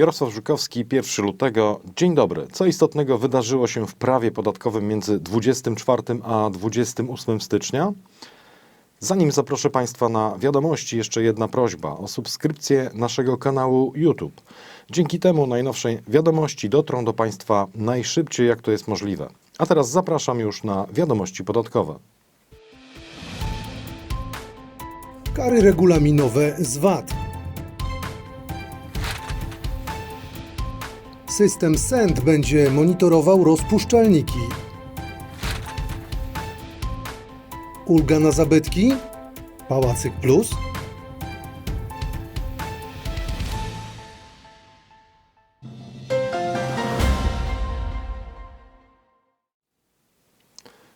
Jarosław Żukowski, 1 lutego. Dzień dobry. Co istotnego wydarzyło się w prawie podatkowym między 24 a 28 stycznia? Zanim zaproszę Państwa na wiadomości, jeszcze jedna prośba o subskrypcję naszego kanału YouTube. Dzięki temu najnowsze wiadomości dotrą do Państwa najszybciej, jak to jest możliwe. A teraz zapraszam już na wiadomości podatkowe. Kary regulaminowe z VAT. System SEND będzie monitorował rozpuszczalniki. Ulga na zabytki? Pałacyk Plus?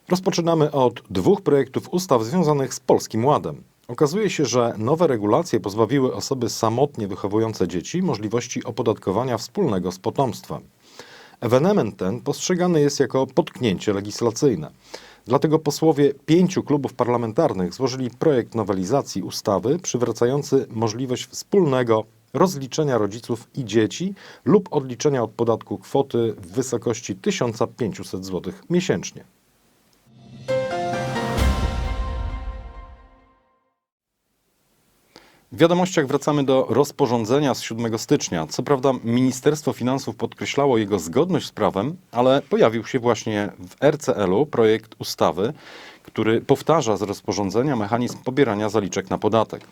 Rozpoczynamy od dwóch projektów ustaw związanych z Polskim Ładem. Okazuje się, że nowe regulacje pozbawiły osoby samotnie wychowujące dzieci możliwości opodatkowania wspólnego z potomstwem. Ewenement ten postrzegany jest jako potknięcie legislacyjne. Dlatego posłowie pięciu klubów parlamentarnych złożyli projekt nowelizacji ustawy przywracający możliwość wspólnego rozliczenia rodziców i dzieci lub odliczenia od podatku kwoty w wysokości 1500 zł miesięcznie. W wiadomościach wracamy do rozporządzenia z 7 stycznia. Co prawda, Ministerstwo Finansów podkreślało jego zgodność z prawem, ale pojawił się właśnie w RCL-u projekt ustawy, który powtarza z rozporządzenia mechanizm pobierania zaliczek na podatek.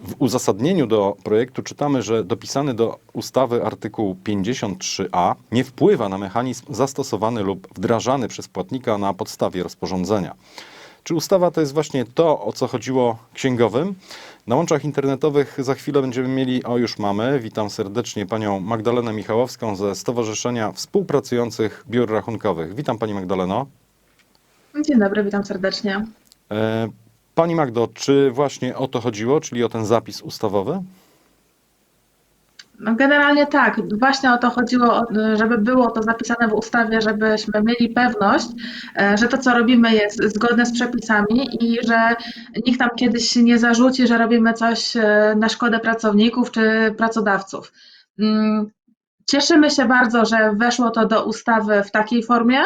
W uzasadnieniu do projektu czytamy, że dopisany do ustawy artykuł 53a nie wpływa na mechanizm zastosowany lub wdrażany przez płatnika na podstawie rozporządzenia. Czy ustawa to jest właśnie to, o co chodziło księgowym? Na łączach internetowych za chwilę będziemy mieli, o już mamy, witam serdecznie panią Magdalenę Michałowską ze Stowarzyszenia Współpracujących Biur Rachunkowych. Witam pani Magdaleno. Dzień dobry, witam serdecznie. E, Pani Magdo, czy właśnie o to chodziło, czyli o ten zapis ustawowy? No generalnie tak, właśnie o to chodziło, żeby było to zapisane w ustawie, żebyśmy mieli pewność, e, że to, co robimy, jest zgodne z przepisami i że nikt nam kiedyś nie zarzuci, że robimy coś e, na szkodę pracowników czy pracodawców. Mm, Cieszymy się bardzo, że weszło to do ustawy w takiej formie,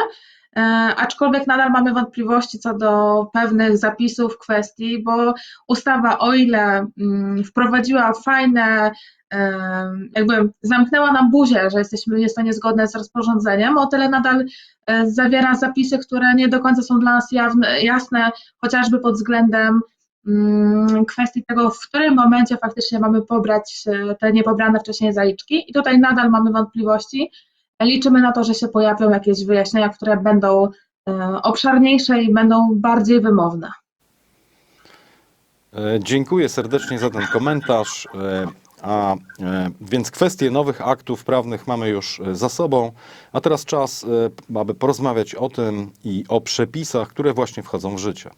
e, aczkolwiek nadal mamy wątpliwości co do pewnych zapisów, kwestii, bo ustawa, o ile mm, wprowadziła fajne jakby zamknęła nam buzię, że jesteśmy, jest to niezgodne z rozporządzeniem, o tyle nadal e, zawiera zapisy, które nie do końca są dla nas jawne, jasne, chociażby pod względem mm, kwestii tego, w którym momencie faktycznie mamy pobrać e, te niepobrane wcześniej zaliczki i tutaj nadal mamy wątpliwości. Liczymy na to, że się pojawią jakieś wyjaśnienia, które będą e, obszarniejsze i będą bardziej wymowne. Dziękuję serdecznie za ten komentarz. A e, więc kwestie nowych aktów prawnych mamy już e, za sobą, a teraz czas, e, aby porozmawiać o tym i o przepisach, które właśnie wchodzą w życie.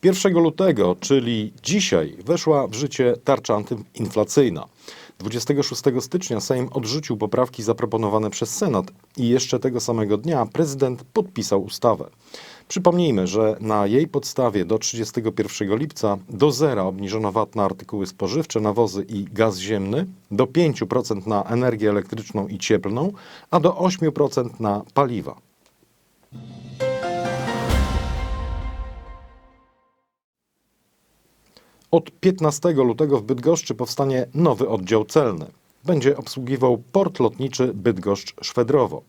Pierwszego lutego, czyli dzisiaj, weszła w życie tarcza antyinflacyjna. 26 stycznia Sejm odrzucił poprawki zaproponowane przez Senat i jeszcze tego samego dnia prezydent podpisał ustawę. Przypomnijmy, że na jej podstawie do 31 lipca do zera obniżono VAT na artykuły spożywcze, nawozy i gaz ziemny, do 5% na energię elektryczną i cieplną, a do 8% na paliwa. Od 15 lutego w Bydgoszczy powstanie nowy oddział celny. Będzie obsługiwał port lotniczy Bydgoszcz-Szwedrowo.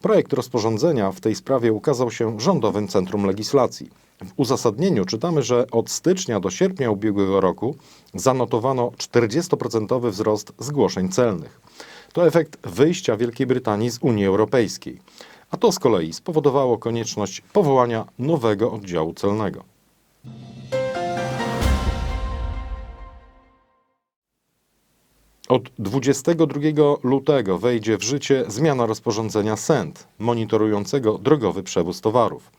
Projekt rozporządzenia w tej sprawie ukazał się Rządowym Centrum Legislacji. W uzasadnieniu czytamy, że od stycznia do sierpnia ubiegłego roku zanotowano 40% wzrost zgłoszeń celnych. To efekt wyjścia Wielkiej Brytanii z Unii Europejskiej. A to z kolei spowodowało konieczność powołania nowego oddziału celnego. Od 22 lutego wejdzie w życie zmiana rozporządzenia SENT, monitorującego drogowy przewóz towarów.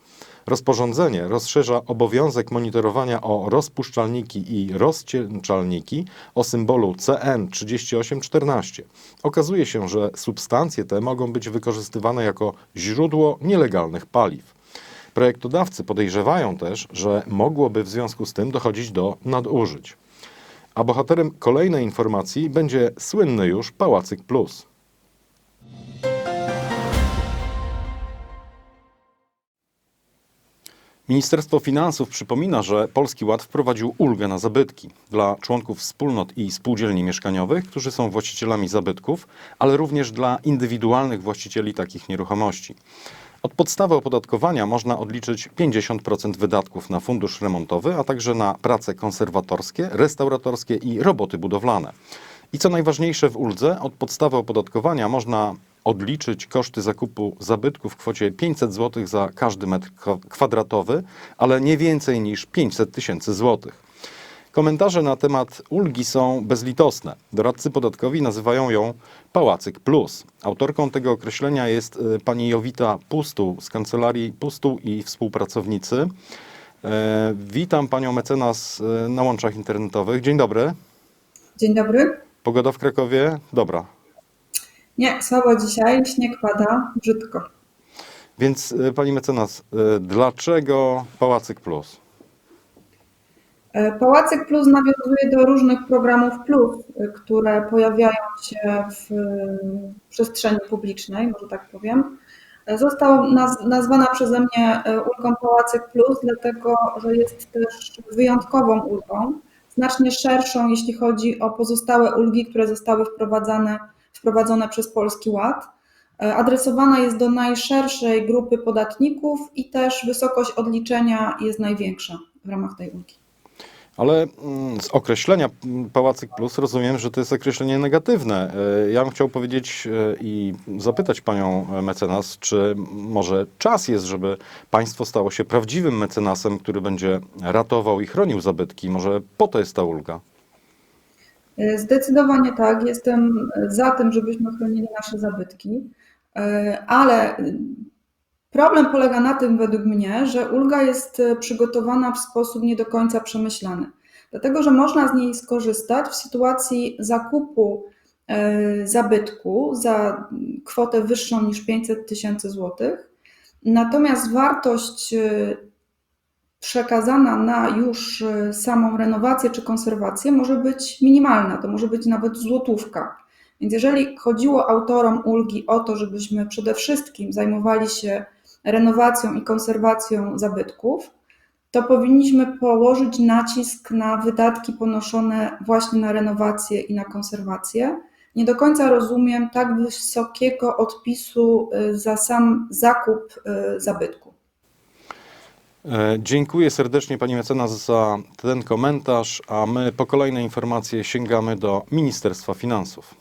Rozporządzenie rozszerza obowiązek monitorowania o rozpuszczalniki i rozcieńczalniki o symbolu CN3814. Okazuje się, że substancje te mogą być wykorzystywane jako źródło nielegalnych paliw. Projektodawcy podejrzewają też, że mogłoby w związku z tym dochodzić do nadużyć. A bohaterem kolejnej informacji będzie słynny już Pałacyk Plus. Ministerstwo Finansów przypomina, że Polski Ład wprowadził ulgę na zabytki dla członków wspólnot i spółdzielni mieszkaniowych, którzy są właścicielami zabytków, ale również dla indywidualnych właścicieli takich nieruchomości. Od podstawy opodatkowania można odliczyć 50% wydatków na fundusz remontowy, a także na prace konserwatorskie, restauratorskie i roboty budowlane. I co najważniejsze w uldze, od podstawy opodatkowania można odliczyć koszty zakupu zabytków w kwocie 500 zł za każdy metr kwa- kwadratowy, ale nie więcej niż 500 tysięcy złotych. Komentarze na temat ulgi są bezlitosne. Doradcy podatkowi nazywają ją Pałacyk Plus. Autorką tego określenia jest y, pani Jowita Pustuł z kancelarii Pustuł i współpracownicy. E, Witam panią mecenas y, na łączach internetowych. Dzień dobry. Dzień dobry. Pogoda w Krakowie? Dobra. Nie, słabo dzisiaj, śnieg pada, brzydko. Więc pani mecenas, dlaczego Pałacyk Plus? E, Pałacyk Plus nawiązuje do różnych programów Plus, e, które pojawiają się w e, przestrzeni publicznej, może tak powiem. Został naz- nazwana przeze mnie ulgą Pałacyk Plus, dlatego że jest też wyjątkową ulgą, znacznie szerszą, jeśli chodzi o pozostałe ulgi, które zostały wprowadzane, wprowadzone przez Polski Ład. Adresowana jest do najszerszej grupy podatników i też wysokość odliczenia jest największa w ramach tej ulgi. Ale mm, z określenia Pałacyk Plus rozumiem, że to jest określenie negatywne. E, Ja bym chciał powiedzieć e, i zapytać panią mecenas, czy może czas jest, żeby państwo stało się prawdziwym mecenasem, który będzie ratował i chronił zabytki. Może po to jest ta ulga. E, Zdecydowanie tak, jestem za tym, żebyśmy chronili nasze zabytki, ale problem polega na tym według mnie, że ulga jest e, przygotowana w sposób nie do końca przemyślany. Dlatego, że można z niej skorzystać w sytuacji zakupu e, zabytku za kwotę wyższą niż 500 tysięcy złotych. Natomiast wartość e, przekazana na już samą renowację czy konserwację może być minimalna, to może być nawet złotówka. Więc jeżeli chodziło autorom ulgi o to, żebyśmy przede wszystkim zajmowali się renowacją i konserwacją zabytków, to powinniśmy położyć nacisk na wydatki ponoszone właśnie na renowację i na konserwację. Nie do końca rozumiem tak wysokiego odpisu y, za sam zakup y, zabytku. E, Dziękuję serdecznie pani mecenas za ten komentarz, a my po kolejne informacje sięgamy do Ministerstwa Finansów.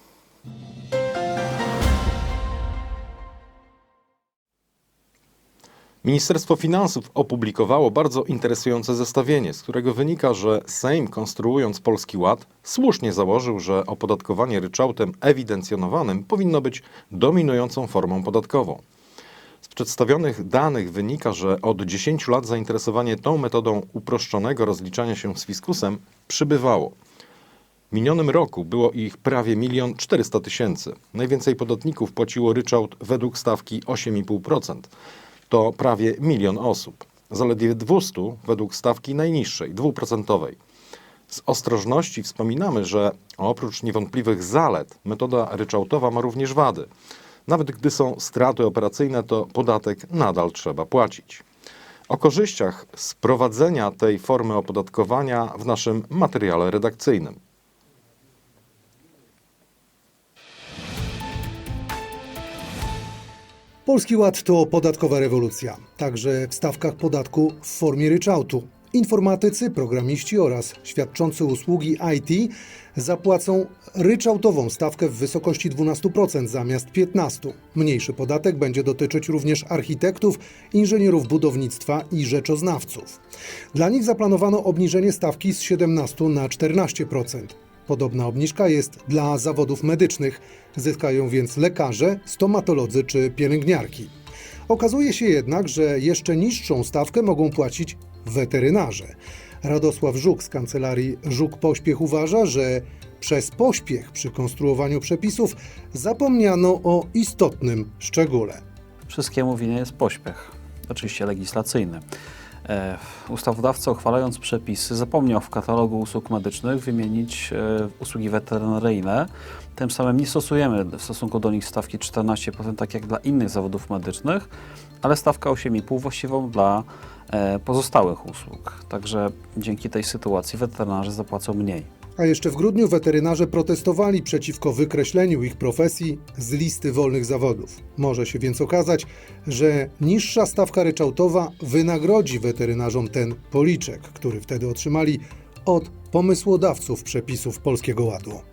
Ministerstwo Finansów opublikowało bardzo interesujące zestawienie, z którego wynika, że Sejm, konstruując Polski Ład, słusznie założył, że opodatkowanie ryczałtem ewidencjonowanym powinno być dominującą formą podatkową. Z przedstawionych danych wynika, że od 10 lat zainteresowanie tą metodą uproszczonego rozliczania się z fiskusem przybywało. W minionym roku było ich prawie 1 400 tysięcy. Najwięcej podatników płaciło ryczałt według stawki 8,5%. To prawie milion osób. Zaledwie 200 według stawki najniższej, dwuprocentowej. Z ostrożności wspominamy, że oprócz niewątpliwych zalet, metoda ryczałtowa ma również wady. Nawet gdy są straty operacyjne, to podatek nadal trzeba płacić. O korzyściach z prowadzenia tej formy opodatkowania w naszym materiale redakcyjnym. Polski Ład to podatkowa rewolucja, także w stawkach podatku w formie ryczałtu. Informatycy, programiści oraz świadczący usługi IT zapłacą ryczałtową stawkę w wysokości 12% zamiast 15%. Mniejszy podatek będzie dotyczyć również architektów, inżynierów budownictwa i rzeczoznawców. Dla nich zaplanowano obniżenie stawki z 17 na 14%. Podobna obniżka jest dla zawodów medycznych. Zyskają więc lekarze, stomatolodzy czy pielęgniarki. Okazuje się jednak, że jeszcze niższą stawkę mogą płacić weterynarze. Radosław Żuk z kancelarii Żuk Pośpiech uważa, że przez pośpiech przy konstruowaniu przepisów zapomniano o istotnym szczególe. Wszystkiemu winien jest pośpiech. oczywiście legislacyjny. E, Ustawodawca uchwalając przepisy zapomniał w katalogu usług medycznych wymienić e, usługi weterynaryjne. Tym samym nie stosujemy w stosunku do nich stawki 14%, tak jak dla innych zawodów medycznych, ale stawka 8,5% właściwą dla e, pozostałych usług. Także dzięki tej sytuacji weterynarze zapłacą mniej. A jeszcze w grudniu weterynarze protestowali przeciwko wykreśleniu ich profesji z listy wolnych zawodów. Może się więc okazać, że niższa stawka ryczałtowa wynagrodzi weterynarzom ten policzek, który wtedy otrzymali od pomysłodawców przepisów Polskiego Ładu.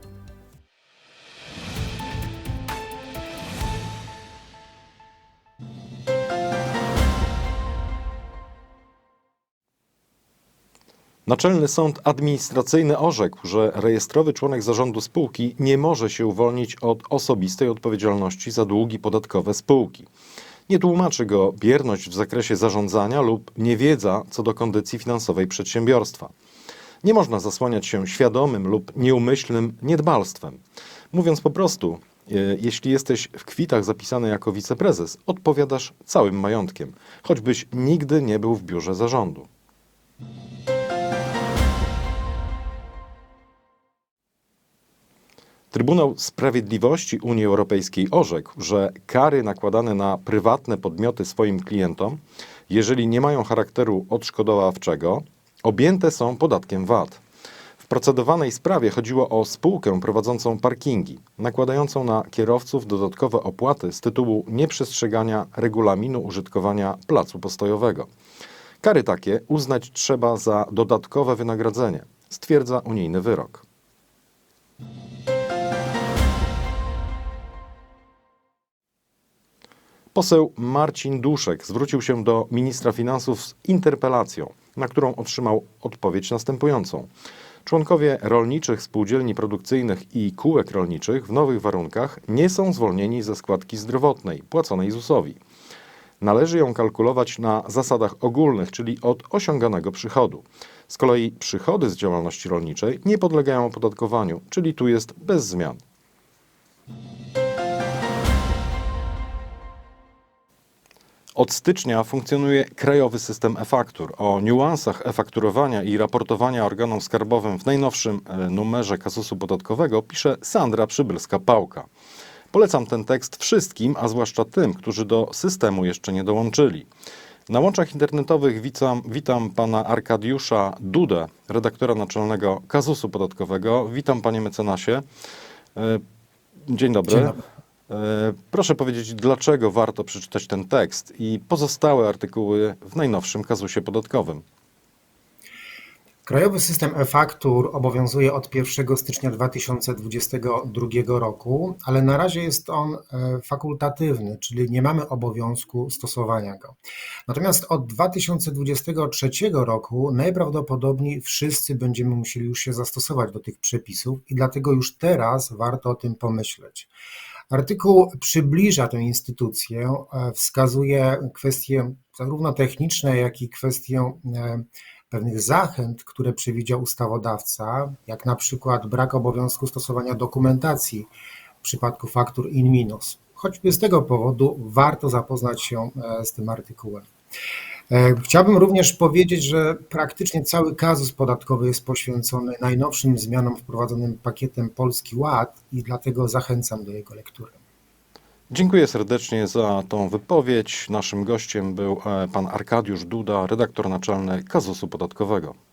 Naczelny Sąd Administracyjny orzekł, że rejestrowy członek zarządu spółki nie może się uwolnić od osobistej odpowiedzialności za długi podatkowe spółki. Nie tłumaczy go bierność w zakresie zarządzania lub niewiedza co do kondycji finansowej przedsiębiorstwa. Nie można zasłaniać się świadomym lub nieumyślnym niedbalstwem. Mówiąc po prostu, e, jeśli jesteś w kwitach zapisany jako wiceprezes, odpowiadasz całym majątkiem, choćbyś nigdy nie był w biurze zarządu. Trybunał Sprawiedliwości Unii Europejskiej orzekł, że kary nakładane na prywatne podmioty swoim klientom, jeżeli nie mają charakteru odszkodowawczego, objęte są podatkiem VAT. W procedowanej sprawie chodziło o spółkę prowadzącą parkingi, nakładającą na kierowców dodatkowe opłaty z tytułu nieprzestrzegania regulaminu użytkowania placu postojowego. Kary takie uznać trzeba za dodatkowe wynagrodzenie, stwierdza unijny wyrok. Poseł Marcin Duszek zwrócił się do ministra finansów z interpelacją, na którą otrzymał odpowiedź następującą. Członkowie rolniczych spółdzielni produkcyjnych i kółek rolniczych w nowych warunkach nie są zwolnieni ze składki zdrowotnej płaconej ZUS-owi. Należy ją kalkulować na zasadach ogólnych, czyli od osiąganego przychodu. Z kolei przychody z działalności rolniczej nie podlegają opodatkowaniu, czyli tu jest bez zmian. Od stycznia funkcjonuje krajowy system e-faktur. O niuansach e-fakturowania i raportowania organom skarbowym w najnowszym e, numerze kasusu podatkowego pisze Sandra Przybylska-Pałka. Polecam ten tekst wszystkim, a zwłaszcza tym, którzy do systemu jeszcze nie dołączyli. Na łączach internetowych witam, witam pana Arkadiusza Dudę, redaktora naczelnego kasusu podatkowego. Witam panie mecenasie. E, Dzień dobry. Dzień dobry. E, Proszę powiedzieć, dlaczego warto przeczytać ten tekst i pozostałe artykuły w najnowszym kazusie podatkowym. Krajowy system e-faktur obowiązuje od 1 stycznia 2022 roku, ale na razie jest on e, fakultatywny, czyli nie mamy obowiązku stosowania go. Natomiast od 2023 roku najprawdopodobniej wszyscy będziemy musieli już się zastosować do tych przepisów i dlatego już teraz warto o tym pomyśleć. Artykuł przybliża tę instytucję, e, wskazuje kwestie zarówno techniczne, jak i kwestie e, pewnych zachęt, które przewidział ustawodawca, jak na przykład brak obowiązku stosowania dokumentacji w przypadku faktur in minus. Choćby z tego powodu warto zapoznać się e, z tym artykułem. E, Chciałbym również powiedzieć, że praktycznie cały kazus podatkowy jest poświęcony najnowszym zmianom wprowadzonym pakietem Polski Ład i dlatego zachęcam do jego lektury. Dziękuję serdecznie za tą wypowiedź. Naszym gościem był e, pan Arkadiusz Duda, redaktor naczelny kazusu podatkowego.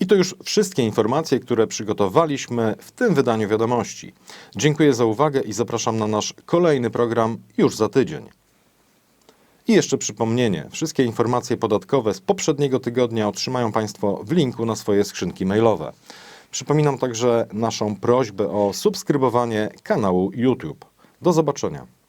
I to już wszystkie informacje, które przygotowaliśmy w tym wydaniu wiadomości. Dziękuję za uwagę i zapraszam na nasz kolejny program już za tydzień. I jeszcze przypomnienie: wszystkie informacje podatkowe z poprzedniego tygodnia otrzymają Państwo w linku na swoje skrzynki mailowe. Przypominam także naszą prośbę o subskrybowanie kanału YouTube. Do zobaczenia.